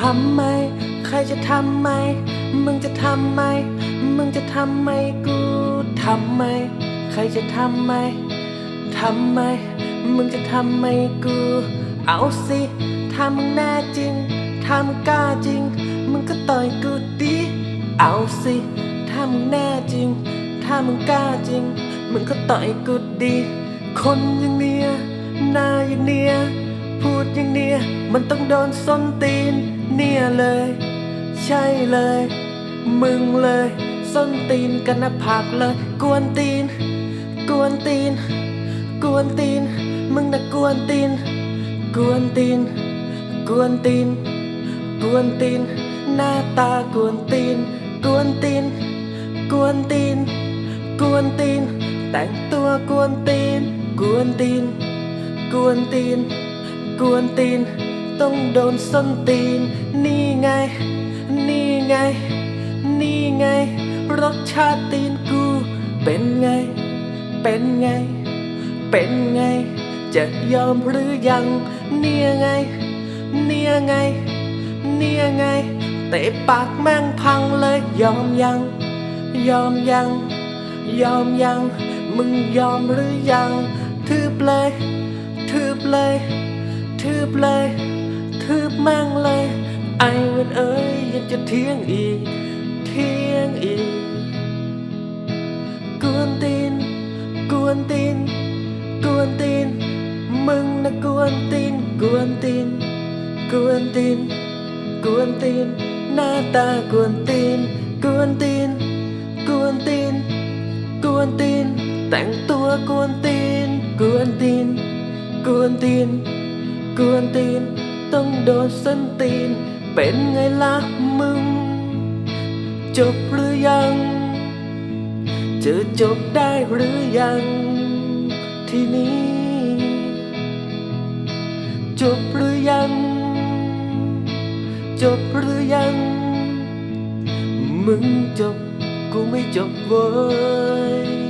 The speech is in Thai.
ทำไม ใครจะทำไม มึงจะทำไม มึงจะทำไมกูทำไม ใครจะทำไม ทำไม มึงจะทำไมกู เอาสิถ้ามึงแน่จริงถ้ามึงกล้าจริง มึงก็ต่อยกูดี เอาสิถ้ามึงแน่จริง ถ้ามึงกล้าจริง มึงก็ต่อยกูดี คนอย่างเนี้ยหน้าอย่างเนี้ยพูดอย่างเนี้ยมันต้องโดนส้นตีน เนี่ยเลย ใช่เลย มึงเลย ส้นตีนกันนะผักเลย กวนตีน กวนตีน กวนตีน มึงนะกวนตีน กวนตีน กวนตีน กวนตีน หน้าตากวนตีน กวนตีน กวนตีน กวนตีน แต่งตัวกวนตีน กวนตีน กวนตีน กวนตีน ต้องโดนส้นตีน นี่ไง นี่ไง นี่ไง รสชาติตีนกู เป็นไง เป็นไง เป็นไง จะยอมหรือยัง เนี่ยไง เนี่ยไง เนี่ยไง เตะปากแม่งพังเลยยอมยัง ยอมยัง ยอมยัง มึงยอมหรือยัง ทืบเลย ทืบเลย ทืบเลย ทืบแม่งเลยไอ้เวนเอ้ยยังจะเที่ยงอีก เที่ยงอีกกวนตีนกวนตีนกวนตีนมึงนะกวนตีนกวนตีนกวนตีนกวนตีนหน้าตากวนตีนกวนตีนกวนตีนกวนตีนแต่งตัวกวนตีนกวนตีนกวนตีนกวนตีน ต้องโดนส้นตีน เป็นไงล่ะมึง จบหรือยัง จะจบได้หรือยัง ทีนี้ จบหรือยัง จบหรือยัง มึงจบกูไม่จบเว้ย